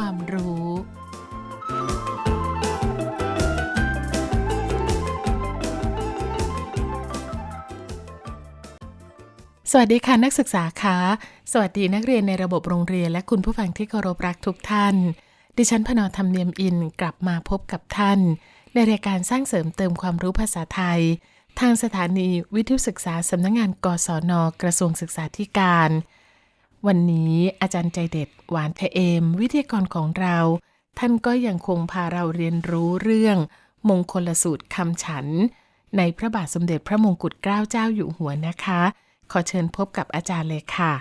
ความรู้ สวัสดีค่ะนักศึกษาคะ สวัสดีนักเรียนในระบบโรงเรียน และคุณผู้ฟังที่เคารพรักทุกท่าน ดิฉันพนธรรมเนียมอินกลับมาพบกับท่าน ในรายการสร้างเสริมเติมความรู้ภาษาไทย ทางสถานีวิทยุศึกษาสำนักงงานกศนกระทรวงศึกษาธิการ วันนี้อาจารย์ใจเด็ดหวานเทเอม วิทยากรของเรา ท่านก็ยังคงพาเราเรียนรู้เรื่อง มงคลสูตรคำฉัน ในพระบาทสมเด็จพระมงกุฎเกล้าเจ้าอยู่หัวนะคะ ขอเชิญพบกับอาจารย์เลยค่ะ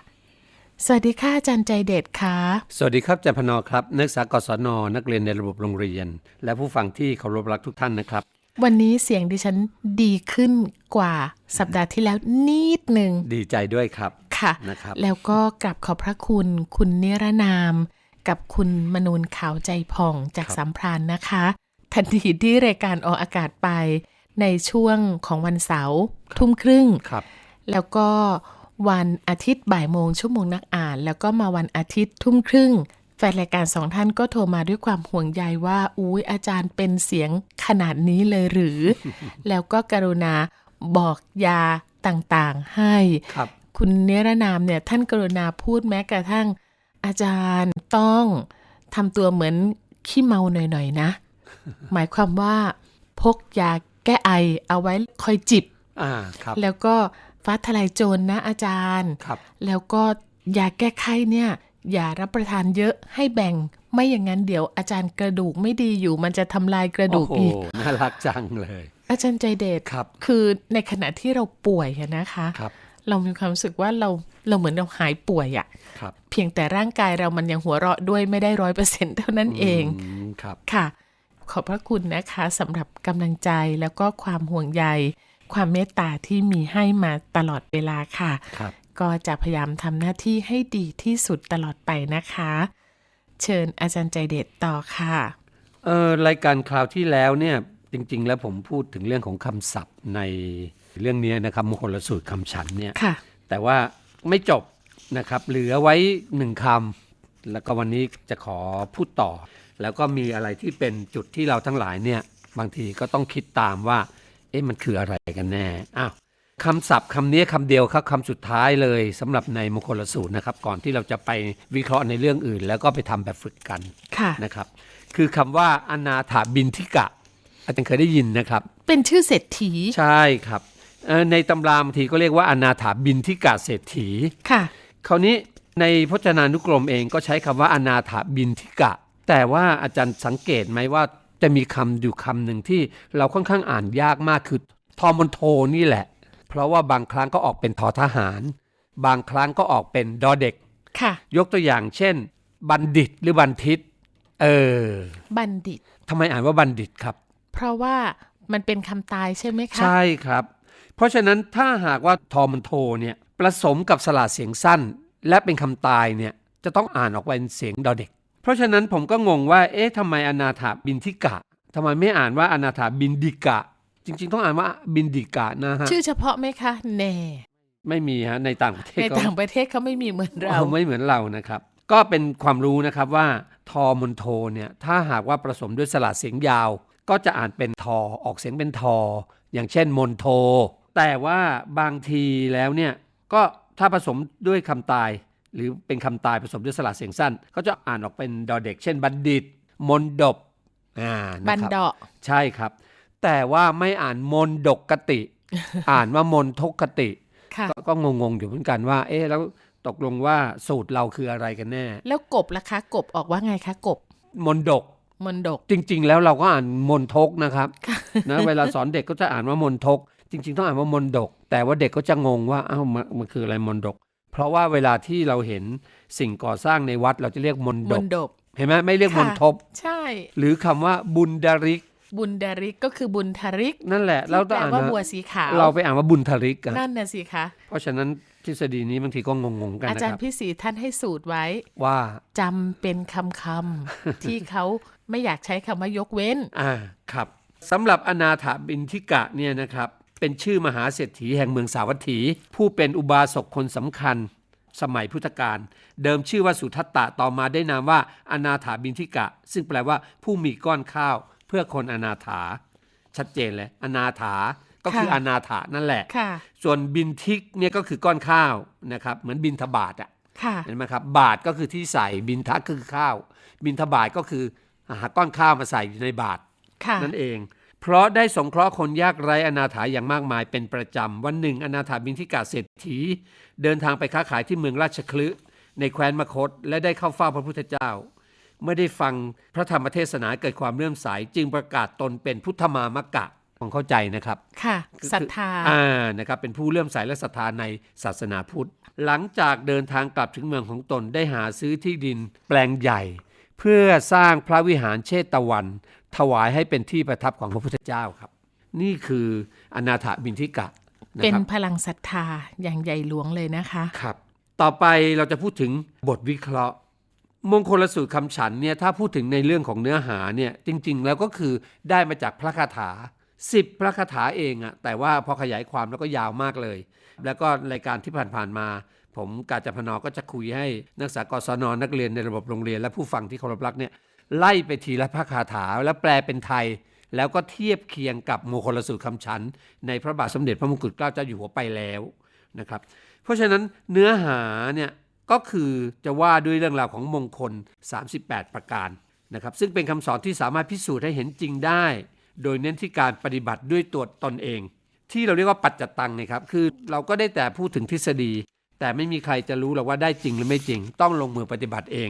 สวัสดีค่ะอาจารย์ใจเด็ดค่ะ สวัสดีครับอาจารย์พนอครับ นักศึกษากศนนักเรียนในระบบโรงเรียน และผู้ฟังที่เคารพรักทุกท่านนะครับ วันนี้เสียงดิฉันดีขึ้นกว่าสัปดาห์ที่แล้วนิดหนึ่งดีใจด้วยครับค่ะนะครับแล้วก็กลับขอบพระคุณคุณเนรนาม กับคุณมนูนขาวใจผ่องจากครับสัมพรานนะคะ ทันทีที่รายการออกอากาศไปในช่วงของวันเสาร์ทุ่มครึ่งครับ แล้วก็วันอาทิตย์บ่ายโมงชั่วโมงนักอ่าน แล้วก็มาวันอาทิตย์ทุ่มครึ่ง แฟนรายการสองท่านก็โทรมาด้วยความห่วงใยว่าอุ้ยอาจารย์เป็นเสียงขนาดนี้เลยหรือ แล้วก็กรุณาบอกยาต่างๆให้ครับคุณเนรนามเนี่ยท่านกรุณาพูดแม้กระทั่ง อาจารย์ต้องทำตัวเหมือนขี้เมาหน่อยๆนะ หมายความว่าพกยาแก้ไอเอาไว้คอยจิบอ่าครับแล้วก็ฟ้าทลายโจรนะอาจารย์ครับแล้วก็ยาแก้ไข้เนี่ย อย่ารับประทานเยอะให้แบ่ง ไม่อย่างนั้นเดี๋ยวอาจารย์กระดูกไม่ดีอยู่ มันจะทำลายกระดูโอ้กโหอีกน่ารักจังเลย อาจารย์ใจเดชครับ คือในขณะที่เราป่วยอะนะคะครับเรามีความรู้สึกว่าเราเราเหมือนเราหายป่วยอะครับเพียงแต่ร่างกายเรามันยังหัวเราะด้วยไม่ได้ร้อยเปอร์เซ็นต์เท่านั้นเองมครับค่ะ ขอบพระคุณนะคะสำหรับกำลังใจแล้วก็ความห่วงใย ความเมตตาที่มีให้มาตลอดเวลาค่ะครับ ก็จะพยายามทำหน้าที่ให้ดีที่สุดตลอดไปนะคะ เชิญอาจารย์ใจเด็ดต่อค่ะ เออรายการคราวที่แล้วเนี่ยจริง ๆ แล้วผมพูดถึงเรื่องของคำศัพท์ในเรื่องนี้นะครับมงคลสูตรคำฉันเนี่ยค่ะแต่ว่าไม่จบนะครับเหลือไว้หนึ่งคำแล้วก็วันนี้จะขอพูดต่อ แล้วก็มีอะไรที่เป็นจุดที่เราทั้งหลายเนี่ยบางทีก็ต้องคิดตามว่า เอ๊ะมันคืออะไรกันแน่อ้าว คำศัพท์คำนี้คำเดียวครับคำสุดท้ายเลยสำหรับในมงคลสูตรนะครับ ก่อนที่เราจะไปวิเคราะห์ในเรื่องอื่น แล้วก็ไปทำแบบฝึกกันค่ะนะครับ คือคำว่าอนาถาบินทิกะ อาจารย์เคยได้ยินนะครับ เป็นชื่อเศรษฐี ใช่ครับเอ่อในตำราบางทีก็เรียกว่าอนาถาบินทิกะเศรษฐีค่ะ คราวนี้ในพจนานุกรมเองก็ใช้คำว่าอนาถาบินทิกะ แต่ว่าอาจารย์สังเกตไหมว่าจะมีคำอยู่คำหนึ่งที่เราค่อนข้างอ่านยากมากคือทอมอนโทนี่แหละ เพราะว่าบางครั้งก็ออกเป็นทอทหาร บางครั้งก็ออกเป็นดอเด็กค่ะ ยกตัวอย่างเช่น บัณฑิตหรือบัณฑิต เออ บัณฑิตทำไมอ่านว่าบัณฑิตครับ เพราะว่ามันเป็นคำตายใช่ไหมคะ ใช่ครับ เพราะฉะนั้นถ้าหากว่าทอมันโทเนี่ยผสมกับสระเสียงสั้น และเป็นคำตายเนี่ยจะต้องอ่านออกเป็นเสียงดอเด็ก เพราะฉะนั้นผมก็งงว่า เอ๊ะทำไมอนาถาบินทิกะทำไมไม่อ่านว่าอนาถาบินดิกะ จริง ๆ ต้องอ่านว่าบินดิกะนะฮะ ชื่อเฉพาะไหมคะแน่ไม่มีฮะในต่างประเทศในก็ต่างประเทศเขาไม่มีเหมือนเราเราไม่เหมือนเรานะครับ ก็เป็นความรู้นะครับว่าทอมนโทเนี่ยถ้าหากว่าผสมด้วยสระเสียงยาว ก็จะอ่านเป็นทอออกเสียงเป็นทอ อย่างเช่นมนโท แต่ว่าบางทีแล้วเนี่ยก็ถ้าผสมด้วยคำตาย หรือเป็นคำตายผสมด้วยสระเสียงสั้น ก็จะอ่านออกเป็นดอเด็ก เช่นบัณฑิต มนดบอ่าะบันครับเดาะใช่ครับ แต่ว่าไม่อ่านมนดกกติ อ่านว่ามนทกกติค่ะก็ก็งงๆอยู่เหมือนกันว่า เอ๊ะแล้วตกลงว่าสูตรเราคืออะไรกันแน่ แล้วกบล่ะคะ กบออกว่าไงคะกบ มนดกมนดก จริง ๆ แล้วเราก็อ่านมนทกนะครับนะเวลาสอนเด็กก็จะอ่านว่ามนทก จริง ๆ ต้องอ่านว่ามนดก แต่ว่าเด็กก็จะงงว่าอ้าวมันมันคืออะไรมนดก เพราะว่าเวลาที่เราเห็นสิ่งก่อสร้างในวัดเราจะเรียกมนมดนกดบเห็นไหมไม่เรียกมนทบใช่ หรือคำว่าบุญดาริก บุญดาริกก็คือบุญทาริกนั่นแหละเราที่ต้องแปลอ่านว่าว่าบัวสีขาวเราไปอ่านว่าบุญทาริกกันนั่นน่ะสิคะเพราะฉะนั้นทฤษฎีนี้บางทีก็งงๆกันอานะจารครัย์บพี่ศรีท่านให้สูตรไว้ว่าจำเป็นคำคำๆที่เขาไม่อยากใช้คำว่ายกเว้นอ่าครับสำหรับอนาถาบินทิกะเนี่ยนะครับเป็นชื่อมหาเศรษฐีแห่งเมืองสาวัตถี ผู้เป็นอุบาสกคนสำคัญสมัยพุทธกาลเดิมชื่อว่าสุทัตตะต่อมาได้นามว่าอนาถาบินทิกะ ซึ่งแปลว่าผู้มีก้อนข้าว เพื่อคนอนาถา ชัดเจนเลย อนาถาก็คือค่ะอนาถานั่นแหละค่ะส่วนบินทิกเนี่ยก็คือก้อนข้าวนะครับ เหมือนบินทบาทอะค่ะเห็นไหมครับ บาทก็คือที่ใส่บินทะก็คือข้าว บินทบาทก็คือหาก้อนข้าวมาใส่อยู่ในบาทค่ะนั่นเอง เพราะได้สงเคราะห์คนยากไร้อนาถาอย่างมากมายเป็นประจำ วันหนึ่ง อนาถาบินทิกาเศรษฐี เดินทางไปค้าขายที่เมืองราชคลึในแคว้นมคต และได้เข้าเฝ้าพระพุทธเจ้า เมื่อได้ฟังพระธรรมเทศนาเกิดความเลื่อมใสจึงประกาศตนเป็นพุทธมามกะของเข้าใจนะครับ ค่ะศรัทธาอ่านะครับเป็นผู้เลื่อมใสและศรัทธาในศาสนาพุทธ หลังจากเดินทางกลับถึงเมืองของตนได้หาซื้อที่ดินแปลงใหญ่ เพื่อสร้างพระวิหารเชตวัน ถวายให้เป็นที่ประทับของพระพุทธเจ้าครับ นี่คืออนาถบินทิกะนะเป็นครับพลังศรัทธาอย่างใหญ่หลวงเลยนะคะ ครับ ต่อไปเราจะพูดถึงบทวิเคราะห์ มงคลสูตรคำฉันเนี่ยถ้าพูดถึงในเรื่องของเนื้อหาเนี่ยจริงๆ แล้วก็คือได้มาจากพระคาถา10พระคาถาเองอะแต่ว่าพอขยายความแล้วก็ยาวมากเลย แล้วก็รายการที่ผ่านๆมา ผมกาจพนก็จะคุยให้นักศึกษากศนนักเรียนในระบบโรงเรียน และผู้ฟังที่เคารพรักเนี่ยไล่ไปทีละพระคาถาแล้วแปลเป็นไทย แล้วก็เทียบเคียงกับมงคลสูตรคำฉัน ในพระบาทสมเด็จพระมงกุฎเกล้าเจ้าอยู่หัวไปแล้วนะครับเพราะฉะนั้นเนื้อหาเนี่ย ก็คือจะว่าด้วยเรื่องราวของมงคล 38 ประการนะครับ ซึ่งเป็นคำสอนที่สามารถพิสูจน์ให้เห็นจริงได้ โดยเน้นที่การปฏิบัติด้วยตัวตนเอง ที่เราเรียกว่าปัจจตังนี่ยครับ คือเราก็ได้แต่พูดถึงทฤษฎี แต่ไม่มีใครจะรู้หรอกว่าได้จริงหรือไม่จริง ต้องลงมือปฏิบัติเอง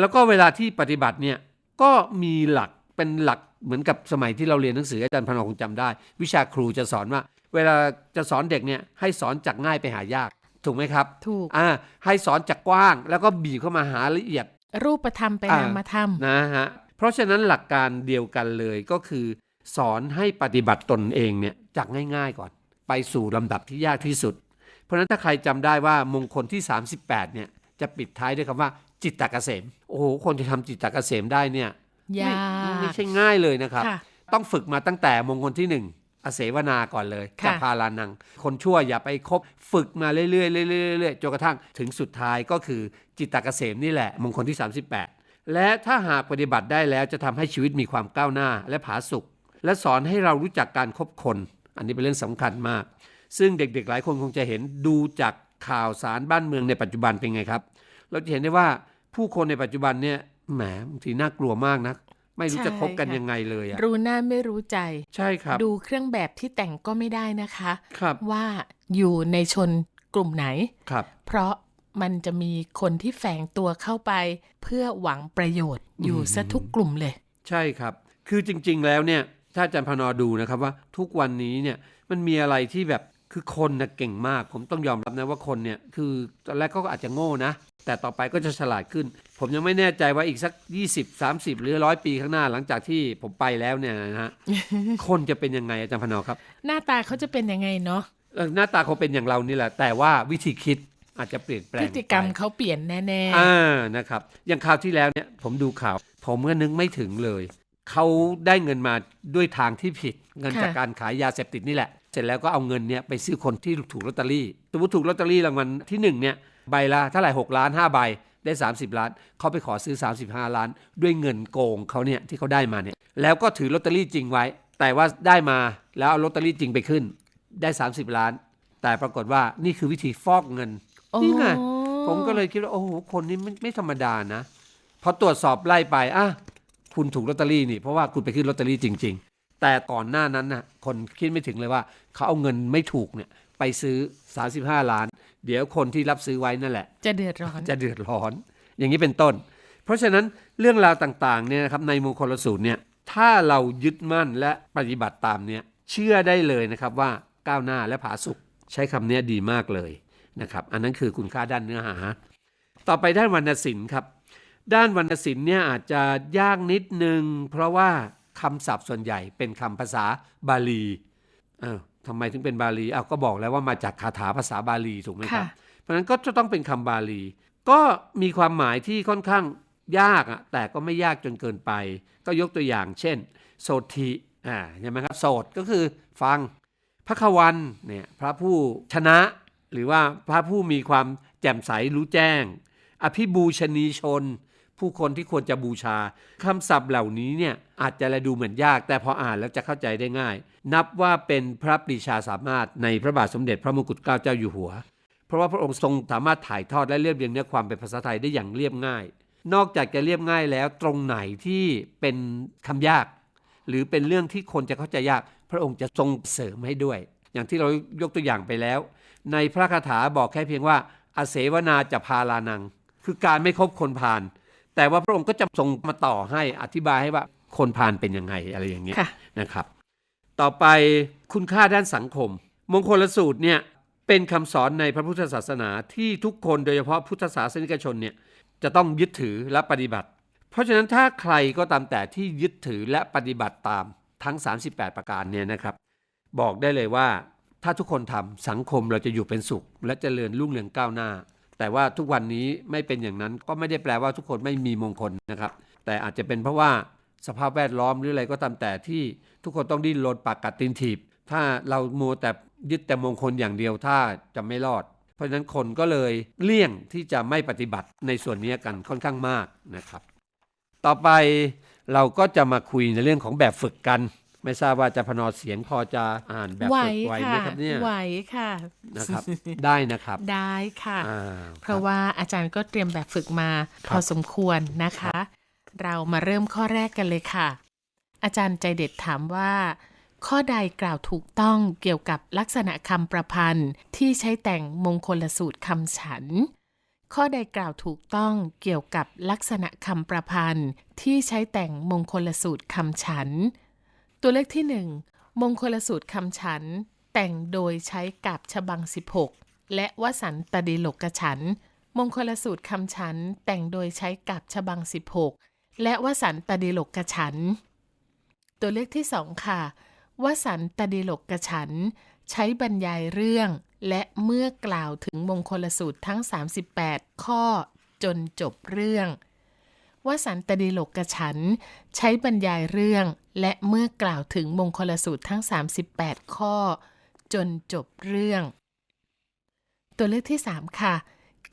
แล้วก็เวลาที่ปฏิบัติเนี่ยก็มีหลักเป็นหลักเหมือนกับสมัยที่เราเรียนหนังสืออาจารย์พนอคงจำได้ วิชาครูจะสอนว่า เวลาจะสอนเด็กเนี่ยให้สอนจากง่ายไปหายาก ถูกไหมครับ ถูก อ่า ให้สอนจากกว้างแล้วก็บีบเข้ามาหาละเอียด รูปธรรมไปอ่านามธรรมนะฮะ เพราะฉะนั้นหลักการเดียวกันเลยก็คือ สอนให้ปฏิบัติตนเองเนี่ยจากง่ายๆก่อน ไปสู่ลำดับที่ยากที่สุด เพราะฉะนั้นถ้าใครจำได้ว่ามงคลที่ 38เนี่ยจะปิดท้ายด้วยคำว่า จิตตเกษม โอ้โหคนจะทำจิตตเกษมได้เนี่ยยาไม่กไม่ใช่ง่ายเลยนะครับค่ะต้องฝึกมาตั้งแต่มงคลที่หนึ่ง อเสวนาก่อนเลยค่ะกับพาลานัง คนชั่วอย่าไปคบฝึกมาเรื่อยๆเรื่อยๆเรื่อยๆจนกระทั่งถึงสุดท้ายก็คือจิตตเกษมนี่แหละมงคลที่ 38 และถ้าหากปฏิบัติได้แล้วจะทำให้ชีวิตมีความก้าวหน้าและผาสุกและสอนให้เรารู้จักการคบคน อันนี้เป็นเรื่องสำคัญมาก ซึ่งเด็กๆ หลายคนคงจะเห็นดูจากข่าวสารบ้านเมืองในปัจจุบันเป็นไงครับ เราจะเห็นได้ว่าผู้คนในปัจจุบันเนี่ยแหมบางทีน่ากลัวมากนะ ไม่รู้จะคบกันใช่ค่ะยังไงเลยอะรู้หน้าไม่รู้ใจ ใช่ครับ ดูเครื่องแบบที่แต่งก็ไม่ได้นะคะครับว่าอยู่ในชนกลุ่มไหนครับ เพราะมันจะมีคนที่แฝงตัวเข้าไป เพื่อหวังประโยชน์อยู่ซะทุกกลุ่มเลย ใช่ครับ คือจริง ๆ แล้วเนี่ย ถ้าอาจารย์พนอดูนะครับว่าทุกวันนี้เนี่ยมันมีอะไรที่แบบคือคนนะเก่งมาก ผมต้องยอมรับนะว่าคนเนี่ยคือตอนแรกก็อาจจะโง่นะ แต่ต่อไปก็จะฉลาดขึ้น ผมยังไม่แน่ใจว่าอีกสัก 20 30 หรือร้อยปีข้างหน้าหลังจากที่ผมไปแล้วเนี่ยนะฮะ คนจะเป็นยังไงอาจารย์พนอครับ หน้าตาเขาจะเป็นยังไงเนาะเอ่อหน้าตาเขาเป็นอย่างเรานี่แหละ แต่ว่าวิธีคิดอาจจะเปลี่ยนแปลพงฤติกรรมไปเขาเปลี่ยนแน่อ่านะครับ อย่างคราวที่แล้วเนี่ยผมดูข่าว ผมก็นึกไม่ถึงเลย เขาได้เงินมาด้วยทางที่ผิด เงินจากการขายยาเสพติดนี่แหละ เสร็จแล้วก็เอาเงินเนี่ยไปซื้อคนที่ถูกลอตเตอรี่สมมติถูกลอตเตอรี่รางวัลที่หนึ่งเนี่ย ใบละเท่าไหร่หกล้านห้าใบได้ 30 ล้านเขาไปขอซื้อ 35 ล้าน ด้วยเงินโกงเขาเนี่ยที่เขาได้มาเนี่ยแล้วก็ถือลอตเตอรี่จริงไว้ แต่ว่าได้มาแล้วเอาลอตเตอรี่จริงไปขึ้นได้ 30 ล้าน แต่ปรากฏว่านี่คือวิธีฟอกเงินๆโอ้นี่ไงผมก็เลยคิดว่าโอ้โหคนนี้ไม่ไม่ธรรมดานะพอตรวจสอบไล่ไปอะคุณถูกลอตเตอรี่นี่เพราะว่าคุณไปขึ้นลอตเตอรี่จริง ๆ แต่ก่อนหน้านั้นน่ะคนคิดไม่ถึงเลยว่าเขาเอาเงินไม่ถูกเนี่ยไปซื้อ 35 ล้าน เดี๋ยวคนที่รับซื้อไว้นั่นแหละ จะเดือดร้อนจะเดือดร้อน อย่างนี้เป็นต้น เพราะฉะนั้นเรื่องราวต่างๆเนี่ยนะครับในมงคลสูตรเนี่ยถ้าเรายึดมั่นและปฏิบัติตามเนี่ยเชื่อได้เลยนะครับว่าก้าวหน้าและผาสุกใช้คำเนี้ยดีมากเลยนะครับอันนั้นคือคุณค่าด้านเนื้อหา ต่อไปด้านวรรณศิลป์ครับ ด้านวรรณศิลป์เนี่ยอาจจะยากนิดนึง เพราะว่าคำศัพท์ส่วนใหญ่เป็นคำภาษาบาลีเอ้า ทำไมถึงเป็นบาลีอ้าวก็บอกแล้วว่ามาจากคาถาภาษาบาลีถูกไหมครับค่ะเพราะฉะนั้นก็จะต้องเป็นคำบาลี ก็มีความหมายที่ค่อนข้างยากอะแต่ก็ไม่ยากจนเกินไป ก็ยกตัวอย่าง เช่น โสธิอ่าใช่ไหมครับ โสดก็คือฟังพระควันเนี่ยพระผู้ชนะ หรือว่าพระผู้มีความแจ่มใสรู้แจ้ง อภิบูชนีชน ผู้คนที่ควรจะบูชาคำศัพท์เหล่านี้เนี่ยอาจจะดูเหมือนยาก แต่พออ่านแล้วจะเข้าใจได้ง่าย นับว่าเป็นพระปรีชาสามารถในพระบาทสมเด็จพระมงกุฎเกล้าเจ้าอยู่หัว เพราะว่าพระองค์ทรงสามารถถ่ายทอดและเรียบเรียงเนื้อความเป็นภาษาไทยได้อย่างเรียบง่าย นอกจากจะเรียบง่ายแล้วตรงไหนที่เป็นคำยาก หรือเป็นเรื่องที่คนจะเข้าใจยาก พระองค์จะทรงเสริมให้ด้วย อย่างที่เรายกตัวอย่างไปแล้ว ในพระคาถาบอกแค่เพียงว่าอาเสวนาจะพาลานัง คือการไม่คบคนพาลแต่ว่าพระองค์ก็จะทรงมาต่อให้อธิบายให้ว่าคนพาลเป็นยังไงอะไรอย่างเงี้ยค่ะนะครับ ต่อไปคุณค่าด้านสังคม มงคลสูตรเนี่ยเป็นคำสอนในพระพุทธศาสนาที่ทุกคนโดยเฉพาะพุทธศาสนิกชนเนี่ยจะต้องยึดถือและปฏิบัติ เพราะฉะนั้นถ้าใครก็ตามแต่ที่ยึดถือและปฏิบัติตามทั้ง 38 ประการเนี่ยนะครับ บอกได้เลยว่าถ้าทุกคนทำสังคมเราจะอยู่เป็นสุข และจะเจริญรุ่งเรืองก้าวหน้า แต่ว่าทุกวันนี้ไม่เป็นอย่างนั้นก็ไม่ได้แปลว่าทุกคนไม่มีมงคลนะครับ แต่อาจจะเป็นเพราะว่า สภาพแวดล้อมหรืออะไรก็ตามแต่ที่ทุกคนต้องดิ้นรนปากกัดตีนถีบ ถ้าเรามัวแต่ยึดแต่มงคลอย่างเดียวถ้าจะไม่รอด เพราะฉะนั้นคนก็เลยเลี่ยงที่จะไม่ปฏิบัติในส่วนนี้กันค่อนข้างมากนะครับ ต่อไปเราก็จะมาคุยในเรื่องของแบบฝึกกัน ไม่ทราบว่าจะพนอเสียงพอจะอ่านแบบไหวฝึกไหวไหมค่ะครับเนี่ยไหวค่ะนะครับ ได้นะครับ ได้ค่ะอ่าเพราะว่าอาจารย์ก็เตรียมแบบฝึกมาคพรับอสมควรนะคะ เรามาเริ่มข้อแรกกันเลยค่ะ อาจารย์ใจเด็ดถามว่า ข้อใดกล่าวถูกต้องเกี่ยวกับลักษณะคำประพันธ์ที่ใช้แต่งมงคลสูตรคำฉัน ข้อใดกล่าวถูกต้องเกี่ยวกับลักษณะคำประพันธ์ที่ใช้แต่งมงคลสูตรคำฉัน ตัวเลขที่หนึ่งมงคลสูตรคำฉัน แต่งโดยใช้กับฉบัง 16 และวสันตดิโลกฉันมงคลสูตรคำฉันแต่งโดยใช้กับฉบัง 16 และวสันตดิโลกฉัน ตัวเลขที่สองค่ะ วสันตดิโลกฉัน ใช้บรรยายเรื่อง และเมื่อกล่าวถึงมงคลสูตรทั้ง 38 ข้อจนจบเรื่อง วสันตดิโลกฉัน ใช้บรรยายเรื่อง และเมื่อกล่าวถึงมงคลสูตรทั้ง 38 ข้อ จนจบเรื่อง ตัวเลขที่ 3 ค่ะ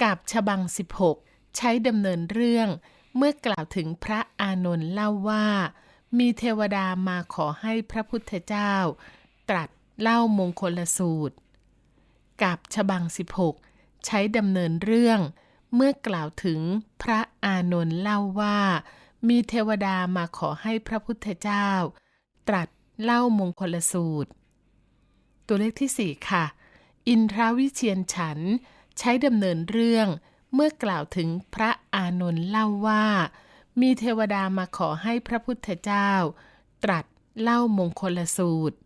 กับฉบัง 16 ใช้ดำเนินเรื่อง เมื่อกล่าวถึงพระอานนท์เล่าว่า มีเทวดามาขอให้พระพุทธเจ้า ตรัสเล่ามงคลสูตร กับฉบัง 16 ใช้ดำเนินเรื่อง เมื่อกล่าวถึงพระอานนท์เล่าว่า มีเทวดามาขอให้พระพุทธเจ้า ตรัสเล่ามงคลสูตร ตัวเลขที่ 4 ค่ะ อินทราวิเชียนฉันใช้ดำเนินเรื่อง เมื่อกล่าวถึงพระอานนท์เล่าว่า มีเทวดามาขอให้พระพุทธเจ้า ตรัสเล่ามงคลสูตร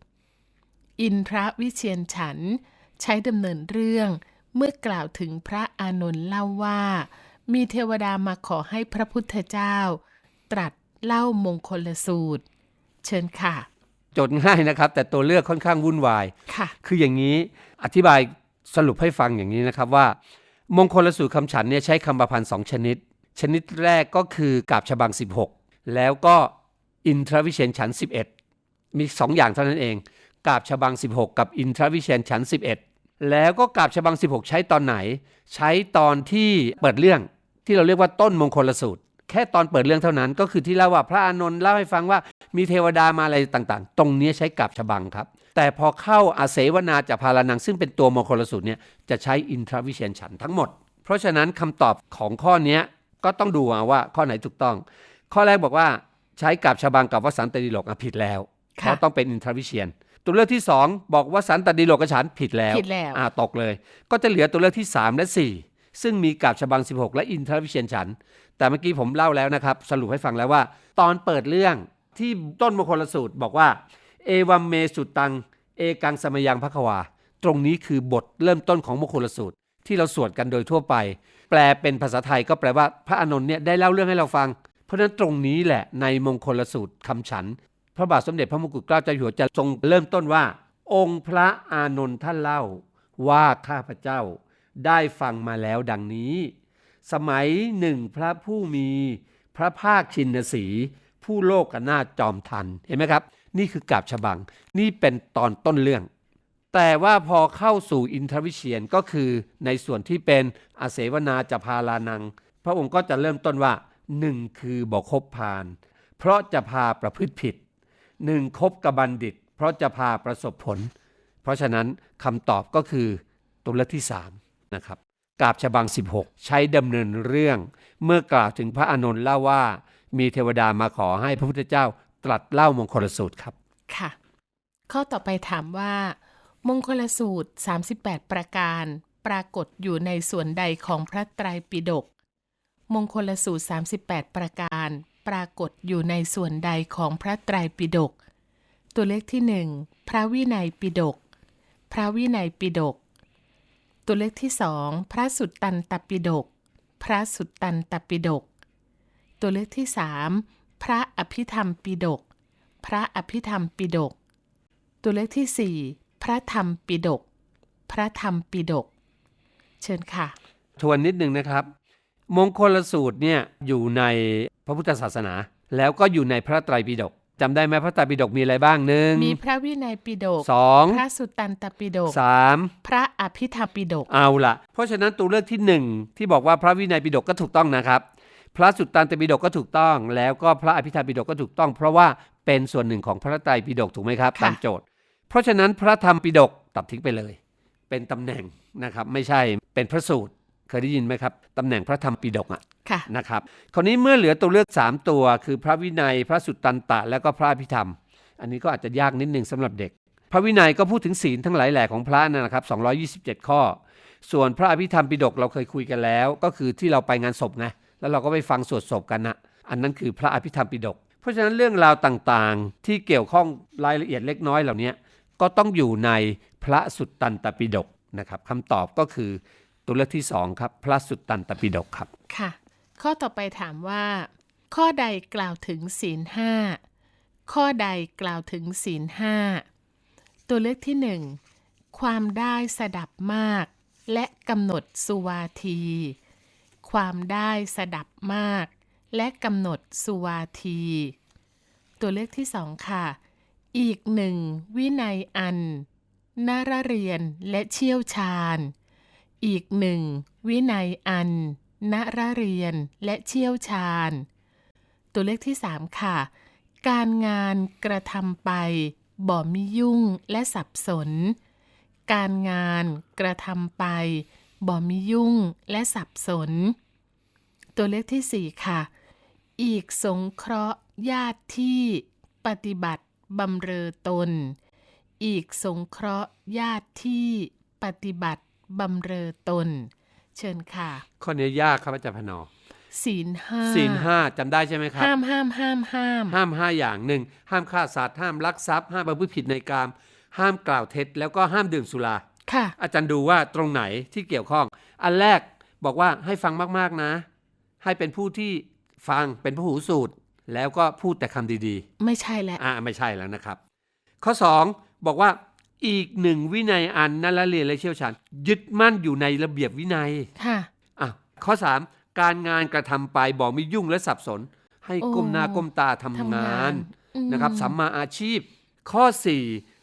อินทรวิเชียนฉันท์ใช้ดำเนินเรื่องเมื่อกล่าวถึงพระอานนท์เล่าว่า มีเทวดามาขอให้พระพุทธเจ้า ตรัสเล่ามงคลสูตร เชิญค่ะโจทย์ง่ายนะครับ แต่ตัวเลือกค่อนข้างวุ่นวายค่ะ คืออย่างนี้อธิบายสรุปให้ฟังอย่างนี้นะครับว่า มงคลสูตรคำฉันเนี่ยใช้คำประพันธ์สองชนิด ชนิดแรกก็คือกาบฉบัง 16 แล้วก็อินทรวิเชียนฉัน 11 มี 2 อย่างเท่านั้นเอง กาบฉบัง 16 กับอินทรวิเชียนฉัน 11 แล้วก็กาบฉบัง 16 ใช้ตอนไหน ใช้ตอนที่เปิดเรื่องที่เราเรียกว่าต้นมงคลสูตร แค่ตอนเปิดเรื่องเท่านั้น ก็คือที่เล่าว่าพระอานนท์เล่าให้ฟังว่ามีเทวดามาอะไรต่างๆ ตรงนี้ใช้กาบฉบังครับ แต่พอเข้าอาเสวนาจะพารานังซึ่งเป็นตัวมงคลสูตรเนี่ยจะใช้อินทรวิเชียนฉันท์ทั้งหมด เพราะฉะนั้นคำตอบของข้อเนี้ยก็ต้องดูเอาว่าข้อไหนถูกต้อง ข้อแรกบอกว่าใช้กับฉบังกับวสันตดิโลกอะผิดแล้วเพค่ะราะต้องเป็นอินทรวิเชียนตัวเลือกที่ 2 บอกว่าสันตดิโลกฉันท์ผิดแล้วผิดแล้วอ่าตกเลย ก็จะเหลือตัวเลือกที่ 3 และ 4 ซึ่งมีกับฉบัง 16 และอินทรวิเชียนฉันท์แต่เมื่อกี้ผมเล่าแล้วนะครับ สรุปให้ฟังแล้วว่า ตอนเปิดเรื่องที่ต้นมงคลสูตรบอกว่า เอวัมเมสุตัง เอกังสมยังพระควา ตรงนี้คือบทเริ่มต้นของมงคลสูตร ที่เราสวดกันโดยทั่วไป แปลเป็นภาษาไทยก็แปลว่าพระอานนท์เนี่ยได้เล่าเรื่องให้เราฟัง เพราะฉะนั้นตรงนี้แหละในมงคลสูตรคำฉัน พระบาทสมเด็จพระมงกุฎเกล้าเจ้าอยู่หัวจะทรงเริ่มต้นว่า องค์พระอานนท์ท่านเล่าว่าข้าพเจ้าได้ฟังมาแล้วดังนี้ สมัยหนึ่งพระผู้มีพระภาคชินสี ผู้โลกนาจอมทันเห็นไหมครับ นี่คือกาบฉบัง นี่เป็นตอนต้นเรื่อง แต่ว่าพอเข้าสู่อินทรวิเชียนก็คือในส่วนที่เป็นอาเสวนาจะพาลานัง พระองค์ก็จะเริ่มต้นว่าหนึ่งคือบอกคบพาน เพราะจะพาประพฤติผิดหนึ่งคบกับบัณฑิต เพราะจะพาประสบผล เพราะฉะนั้นคำตอบก็คือตัวเลือกที่3นะครับกาบฉบัง 16 ใช้ดำเนินเรื่อง เมื่อกล่าวถึงพระอานนท์เล่าว่า มีเทวดามาขอให้พระพุทธเจ้า ตรัสเล่ามงคลสูตรครับ ค่ะ ข้อต่อไปถามว่า มงคลสูตร 38 ประการ ปรากฏอยู่ในส่วนใดของพระไตรปิฎกมงคลสูตร 38 ประการ ปรากฏอยู่ในส่วนใดของพระไตรปิฎกตัวเลขที่หนึ่งพระวินัยปิฎกพระวินัยปิฎกตัวเลขที่สองพระสุตตันตปิฎกพระสุตตันตปิฎกตัวเลขที่สาม พระอภิธรรมปิฎกพระอภิธรรมปิฎกตัวเลขที่สี่พระธรรมปิฎกพระธรรมปิฎกเชิญค่ะ ทวนนิดนึงนะครับ มงคลสูตรเนี่ยอยู่ในพระพุทธศาสนา แล้วก็อยู่ในพระไตรปิฎกจำได้ไหมพระไตรปิฎกมีอะไรบ้างหนึ่งมีพระวินัยปิฎกสองพระสุตตันตปิฎกสามพระอภิธรรมปิฎกเอาละเพราะฉะนั้นตัวเลือกที่หนึ่งที่บอกว่าพระวินัยปิฎกก็ถูกต้องนะครับ พระสุตตันตปิฎกก็ถูกต้อง แล้วก็พระอภิธรรมปิฎกก็ถูกต้อง เพราะว่าเป็นส่วนหนึ่งของพระไตรปิฎกถูกไหมครับค่ะตามโจทย์ เพราะฉะนั้นพระธรรมปิฎกตัดทิ้งไปเลย เป็นตำแหน่งนะครับไม่ใช่เป็นพระสูตรเคยได้ยินไหมครับตำแหน่งพระธรรมปิฎกอะค่ะนะครับคราวนี้เมื่อเหลือตัวเลือก 3 ตัว คือพระวินัยพระสุตตันตะ และก็พระอภิธรรม อันนี้ก็อาจจะยากนิดนึงสำหรับเด็ก พระวินัยก็พูดถึงศีลทั้งหลายแหล่ของพระนั่นนะครับ227 ข้อ ส่วนพระอภิธรรมปิฎกเราเคยคุยกันแล้ว ก็คือที่เราไปงานศพไง แล้วเราก็ไปฟังสวดศพกันนะอันนั้นคือพระอภิธรรมปิฎกเพราะฉะนั้นเรื่องราวต่างๆ ที่เกี่ยวข้องรายละเอียดเล็กน้อยเหล่านี้ก็ต้องอยู่ในพระสุตตันตปิฎกนะครับคำตอบก็คือตัวเลือกที่สองครับ พระสุตตันตปิฎกครับค่ะ ข้อต่อไปถามว่า ข้อใดกล่าวถึงศีลห้าข้อใดกล่าวถึงศีลห้าตัวเลือกที่หนึ่งความได้สดับมาก และกำหนดสุวาที ความได้สดับมาก และกำหนดสุวาที ตัวเลือกที่สองค่ะ อีกหนึ่งวินัยอันนารเรียนและเชี่ยวชาญ อีกหนึ่งวินัยอันณรเรียนและเชี่ยวชาญ ตัวเลขที่สามค่ะ การงานกระทำไป บ่มิยุ่งและสับสน การงานกระทำไป บ่มิยุ่งและสับสน ตัวเลขที่สี่ค่ะ อีกสงเคราะห์ญาติที่ปฏิบัติบำเรอตน อีกสงเคราะห์ญาติที่ปฏิบัติบำเรอตน เชิญค่ะ ข้อนี้ยากครับอาจารย์พนอศีลห้าศีลห้าจำได้ใช่ไหมครับ ห้ามห้ามห้ามห้ามห้ามห้าอย่างหนึ่งห้ามฆ่าสัตว์ห้ามลักทรัพย์ห้ามประพฤติผิดในกาม ห้ามกล่าวเท็จ แล้วก็ห้ามดื่มสุราค่ะ อาจารย์ดูว่าตรงไหนที่เกี่ยวข้อง อันแรกบอกว่าให้ฟังมากๆนะ ให้เป็นผู้ที่ฟังเป็นผู้หูสูตร แล้วก็พูดแต่คำดีไม่ใช่แล้วๆอ่าไม่ใช่แล้วนะครับ ข้อ 2 บอกว่าอีกหนึ่งวินัยอันนั่นละเรียนและเชี่ยวชาญยึดมั่นอยู่ในระเบียบวินัยค่ะอะข้อ 3 การงานกระทำไปบอกไม่ยุ่งและสับสน ให้โอ้ก้มหน้าก้มตาทำทำงางานนอืมนะครับสัมมาอาชีพ ข้อ 4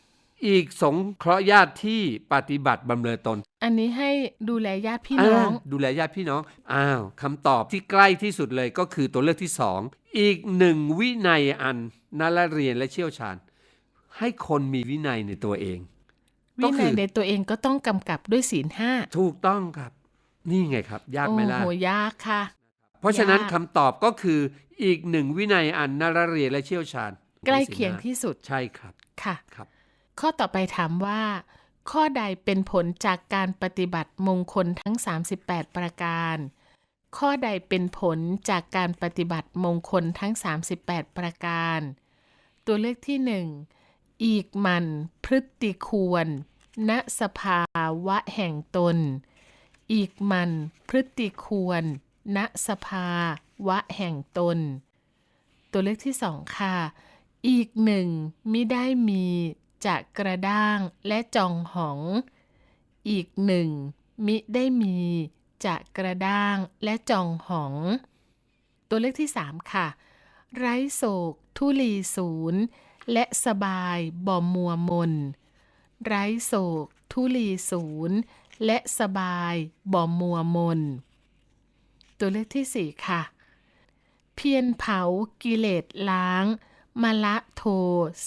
อีกสงเคราะห์ญาติที่ปฏิบัติบำเรอตน อันนี้ให้ดูแลญาติพี่น้องาดูแลญาติพี่น้อง อ้าวคำตอบที่ใกล้ที่สุดเลยก็คือตัวเลือกที่สอง อีกหนึ่งวินัยอันน่าละเรียนและเชี่ยวชาญ ให้คนมีวินัยในตัวเอง ก็วิคืนัอยในตัวเองก็ต้องกำกับด้วยศีลห้าถูกต้องครับ นี่ไงครับ ยากโอ้ไหมล่ะ โหยากค่ะ เพราะฉะนั้นยาก คำตอบก็คืออีกหนึ่งวินัยอันน่าละเรียนและเชี่ยวชาญใกล้เคียงที่สุดใช่ครับค่ะ ครับ ข้อต่อไปถามว่า ข้อใดเป็นผลจากการปฏิบัติมงคลทั้ง 38 ประการ ข้อใดเป็นผลจากการปฏิบัติมงคลทั้ง 38 ประการ ตัวเลือกที่หนึ่งอีกมันพฤติควร ณสภาวะแห่งตน อีกมันพฤติควร ณสภาวะแห่งตน ตัวเลือกที่สองค่ะ อีกหนึ่งมิได้มี จะกระด้างและจองหอง อีกหนึ่งมิได้มีจะกระด้างและจองหอง ตัวเลขที่สามค่ะ ไร้โศก ทุลีศูนย์และสบายบ่มัวมน ไร้โศก ทุลีศูนย์และสบายบ่มัวมน ตัวเลือกที่สี่ค่ะ เพียรเผากิเลสล้างมละโท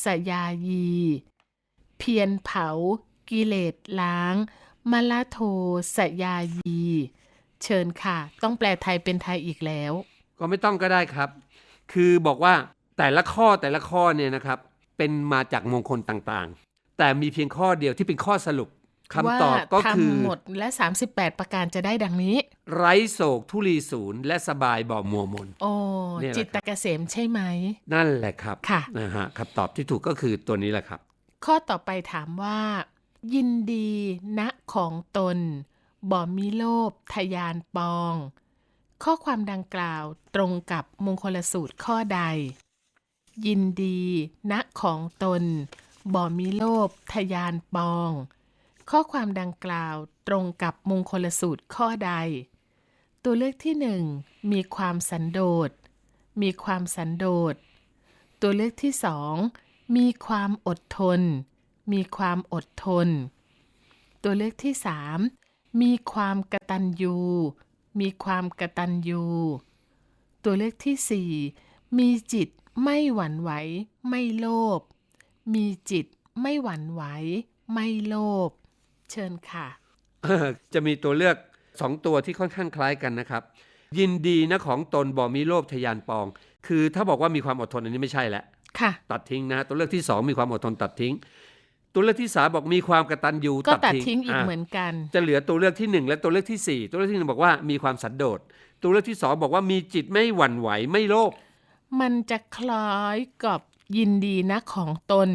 สยายี เพียรเผา กิเลสล้างมละโทสยายี เชิญค่ะ ต้องแปลไทยเป็นไทยอีกแล้ว ก็ไม่ต้องก็ได้ครับ คือบอกว่าแต่ละข้อแต่ละข้อเนี่ยนะครับ เป็นมาจากมงคลต่างๆ แต่มีเพียงข้อเดียวที่เป็นข้อสรุปคำตอบก็ว่าคือทำหมดและ 38 ประการจะได้ดังนี้ ไร้โศกทุลีศูนย์และสบายบ่มัวมน โอ้เนี่ยแหละจิตตเกษมใช่ไหม นั่นแหละครับค่ะนะฮะคำตอบที่ถูกก็คือตัวนี้แหละครับ ข้อต่อไปถามว่า ยินดีณของตน บ่มีโลภทยานปอง ข้อความดังกล่าวตรงกับมงคลสูตรข้อใด ยินดีณของตน บ่มีโลภทยานปอง ข้อความดังกล่าวตรงกับมงคลสูตรข้อใด ตัวเลือกที่หนึ่งมีความสันโดษมีความสันโดษตัวเลือกที่สอง มีความอดทน มีความอดทน ตัวเลือกที่สามมีความกระตัญญูมีความกระตัญญูตัวเลือกที่สี่มีจิตไม่หวั่นไหว ไม่โลภ มีจิตไม่หวั่นไหว ไม่โลภ เชิญค่ะ จะมีตัวเลือกสองตัวที่ค่อนข้างคล้ายกันนะครับ ยินดีนะของตนบ่มีโลภทยานปอง คือถ้าบอกว่ามีความอดทนอันนี้ไม่ใช่แล้วค่ะ ตัดทิ้งนะ ตัวเลือกที่สองมีความอดทนตัดทิ้ง ตัวเลือกที่สามบอกมีความกตัญญูก็ตัดทิ้งอีกะเหมือนกัน จะเหลือตัวเลือกที่หนึ่งและตัวเลือกที่สี่ตัวเลือกที่หนึ่งบอกว่ามีความสันโดษตัวเลือกที่สองบอกว่ามีจิตไม่หวั่นไหวไม่โลภมันจะคล้ายกับยินดีนะของตน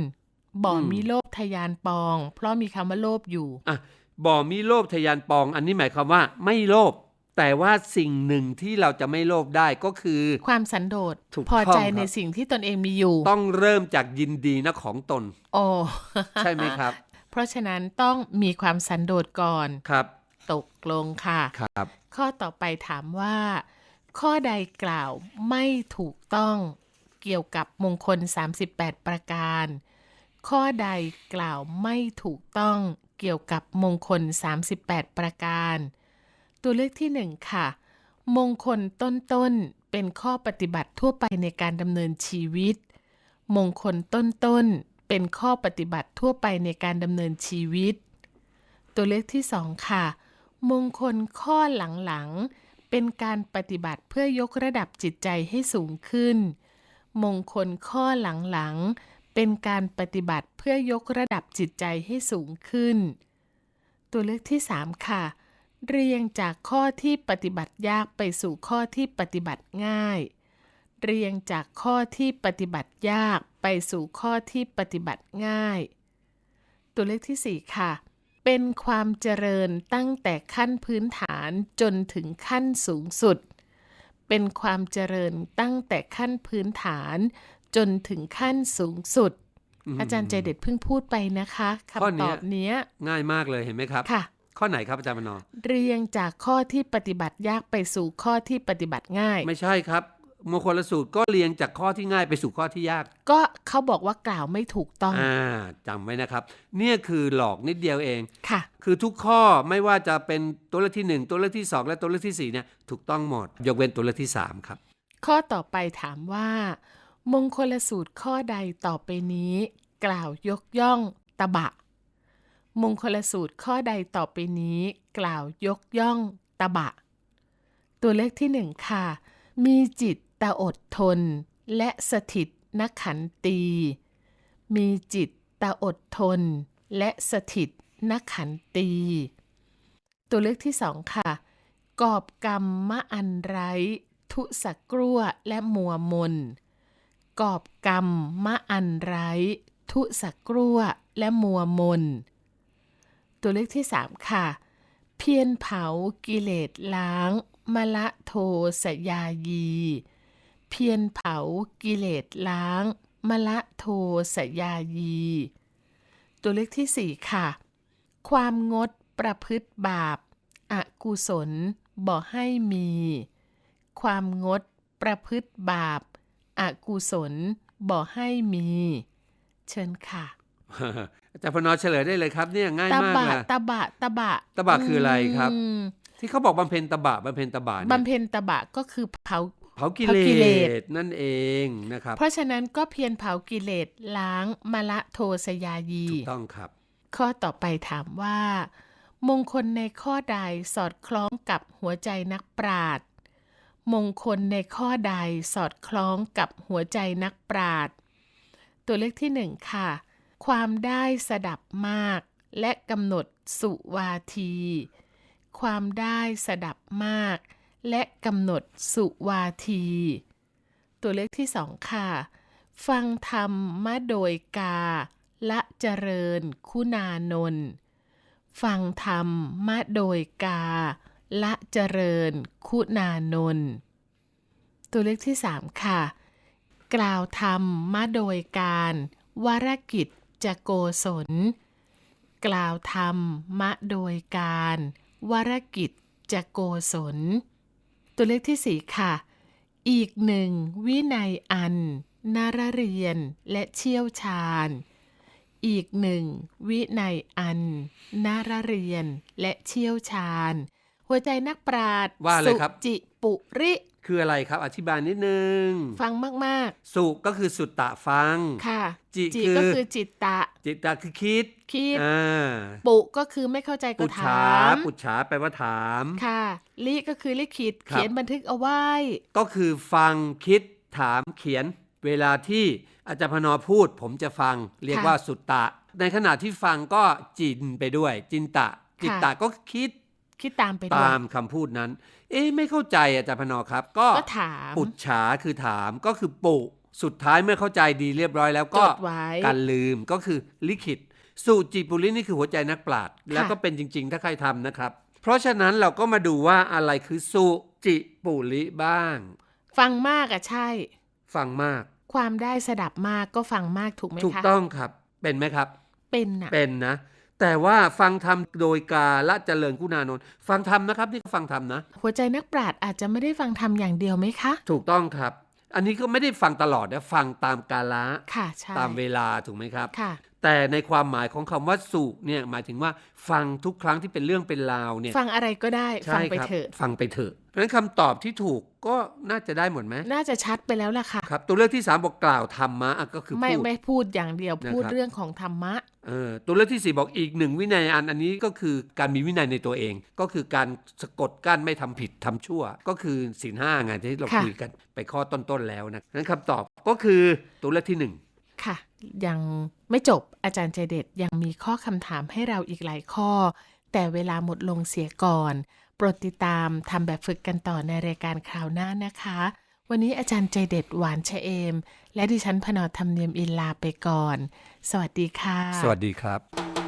บ่ออมมีโลภทยานปอง เพราะมีคำว่าโลภอยู่อะบ่มีโลภทยานปอง อันนี้หมายความว่าไม่โลภ แต่ว่าสิ่งหนึ่งที่เราจะไม่โลภได้ก็คือ ความสันโดษถูกพอใจต้องครับในสิ่งที่ตนเองมีอยู่ ต้องเริ่มจากยินดีนะของตน โอ้ใช่ไหมครับ เพราะฉะนั้นต้องมีความสันโดษก่อนครับ ตกลงค่ะครับ ข้อต่อไปถามว่า ข้อใดกล่าวไม่ถูกต้องเกี่ยวกับมงคล 38 ประการ ข้อใดกล่าวไม่ถูกต้องเกี่ยวกับมงคล 38 ประการ ตัวเลือกที่หนึ่งค่ะ มงคลต้นๆ เป็นข้อปฏิบัติทั่วไปในการดำเนินชีวิต มงคลต้นๆ เป็นข้อปฏิบัติทั่วไปในการดำเนินชีวิต ตัวเลือกที่สองค่ะ มงคลข้อหลังๆ เป็นการปฏิบัติเพื่อยกระดับจิตใจให้สูงขึ้น มงคลข้อหลังๆ เป็นการปฏิบัติเพื่อยกระดับจิตใจให้สูงขึ้น ตัวเลือกที่ 3 ค่ะ เรียงจากข้อที่ปฏิบัติยากไปสู่ข้อที่ปฏิบัติง่าย เรียงจากข้อที่ปฏิบัติยากไปสู่ข้อที่ปฏิบัติง่าย ตัวเลขที่ 4 ค่ะ เป็นความเจริญตั้งแต่ขั้นพื้นฐานจนถึงขั้นสูงสุด เป็นความเจริญตั้งแต่ขั้นพื้นฐานจนถึงขั้นสูงสุด อาจารย์ใจเด็ดเพิ่งพูดไปนะคะข้อคำเนี้ตยอบเนี้ยง่ายมากเลยเห็นไหมครับค่ะ ข้อไหนครับอาจารย์มนอเรียงจากข้อที่ปฏิบัติยากไปสู่ข้อที่ปฏิบัติง่าย ไม่ใช่ครับมงคลสูตรก็เรียงจากข้อที่ง่ายไปสู่ข้อที่ยาก ก็เขาบอกว่ากล่าวไม่ถูกต้องอ่าจำไว้นะครับ เนี่ยคือหลอกนิดเดียวเองค่ะ คือทุกข้อไม่ว่าจะเป็นตัวเลือกที่ 1 ตัวเลือกที่ 2 และตัวเลือกที่4เนี่ยถูกต้องหมด ยกเว้นตัวเลือกที่ 3 ครับ ข้อต่อไปถามว่า มงคลสูตรข้อใดต่อไปนี้ กล่าวยกย่องตบะ มงคลสูตรข้อใดต่อไปนี้ กล่าวยกย่องตบะ ตัวเลขที่หนึ่งค่ะ มีจิตตะอดทน และสถิตนักขันตี มีจิตตะอดทน และสถิตนักขันตี ตัวเลือกที่สองค่ะ กอบกรรมมะอันไรทุสักกลัวและมัวมน กอบกรรมมะอันไรทุสักกลัวและมัวมน ตัวเลขที่สามค่ะ เพียรเผากิเลสล้าง มละโทสยายี เพียรเผากิเลสล้าง มละโทสยายี ตัวเลขที่สี่ค่ะ ความงดประพฤติบาปอกุศลบ่ให้มี ความงดประพฤติบาปอกุศลบ่ให้มี เชิญค่ะ อาจารย์พนอเฉลยได้เลยครับเนี่ยง่ายตะมากบะเลยตะบะตะบะตะบะคืออะไรครับมที่เขาบอกบำเพ็ญตบะบำเพ็ญตบะเนี่ยบำเพ็ญตะบะก็คือเผาเผากิเผากิเลเลสสนั่นเองนะครับ เพราะฉะนั้นก็เพียรเผากิเลสล้างมละโทสยายีถูกต้องครับ ข้อต่อไปถามว่า มงคลในข้อใดสอดคล้องกับหัวใจนักปราชญ์มงคลในข้อใดสอดคล้องกับหัวใจนักปราชญ์ตัวเลขที่หนึ่งค่ะ ความได้สดับมาก และกำหนดสุวาที ความได้สดับมาก และกำหนดสุวาที ตัวเลขที่สองค่ะ ฟังธรรมมาโดยกา ละเจริญ คุณานนท์ฟังธรรมมาโดยกา ละเจริญ คุณานนท์ตัวเลขที่สามค่ะ กล่าวธรรมมาโดยการวารกิจ จะโกศล กล่าวธรรมมาโดยการวรกิจจะโกศล ตัวเลขที่สี่ค่ะ อีกหนึ่งวินัยอัน นาระเรียนและเชี่ยวชาญ อีกหนึ่งวินัยอัน นาระเรียนและเชี่ยวชาญ หัวใจนักปราชญ์ว่าเลยครับ สุจิปุริ คืออะไรครับ อธิบายนิดนึง ฟังมาก สุก็คือสุตตะฟัง ๆ ค่ะจิจิคือ ก็คือจิตตะ จิตตะคือคิดคิด อ่าปุก็คือไม่เข้าใจก็ปุจถฉาามปุจฉาแปลว่าถาม ค่ะ ลิก็คือลิขิตครับ เขียนบันทึกเอาไว้ ก็คือฟังคิดถามเขียน เวลาที่อาจารย์พนอพูด ผมจะฟัง เรียกค่ะว่าสุตตะ ในขณะที่ฟังก็จินไปด้วย จินตะ จิตตะก็คิด คิดตามไปด้วยตามคำพูดนั้น เอ๊ะไม่เข้าใจอาจารย์พนอครับก็ก็ถามปุจฉาคือถามก็คือปุสุดท้ายเมื่อเข้าใจดีเรียบร้อยแล้วจก็ดไว้การลืมก็คือลิขิตสุจิปุรินี่คือหัวใจนักปราชญ์แล้วก็เป็นจริง ๆ ถ้าใครทำนะครับ เพราะฉะนั้นเราก็มาดูว่าอะไรคือสุจิปุริบ้าง ฟังมากอะใช่ ฟังมาก ความได้สดับมากก็ฟังมากถูกไหมคะถูกต้องครับ เป็นไหมครับ เป็นน่ะเป็นนะ แต่ว่าฟังธรรมโดยกาละเจริญกุณานนท์ฟังธรรมนะครับ นี่ก็ฟังธรรมนะ หัวใจนักปราชญ์อาจจะไม่ได้ฟังธรรมอย่างเดียวไหมคะ ถูกต้องครับ อันนี้ก็ไม่ได้ฟังตลอดนะฟังตามกาละค่ะใช่ตามเวลาถูกไหมครับ ค่ะ แต่ในความหมายของคำว่าสุเนี่ยหมายถึงว่าฟังทุกครั้งที่เป็นเรื่องเป็นราวเนี่ยฟังอะไรก็ได้ใช่ฟังไปครับเถอะฟังไปเถอะเพราะฉะนั้นคำตอบที่ถูกก็น่าจะได้หมดไหมน่าจะชัดไปแล้วล่ะค่ะครับตัวเลือกที่สามบอกกล่าวธรรมะอะก็คือไม่พูดไม่พูดอย่างเดียวนะครับพูดเรื่องของธรรมะเออตัวเลือกที่สี่บอกอีกหนึ่งวินัยอันอันนี้ก็คือการมีวินัยในตัวเอง ก็คือการสะกดกั้นไม่ทำผิดทำชั่ว ก็คือศีลห้าไงที่เราค่ะคุยกันไปข้อต้นๆแล้วนะนั้นคำตอบก็คือตัวเลือกที่หนึ่งค่ะยัง ไม่จบอาจารย์ใจเด็ดยังมีข้อคำถามให้เราอีกหลายข้อ แต่เวลาหมดลงเสียก่อน โปรดติดตามทำแบบฝึกกันต่อในรายการคราวหน้านะคะ วันนี้อาจารย์ใจเด็ดหวานชะเอม และดิฉันพนอธรรมเนียมอินลาไปก่อน สวัสดีค่ะ สวัสดีครับ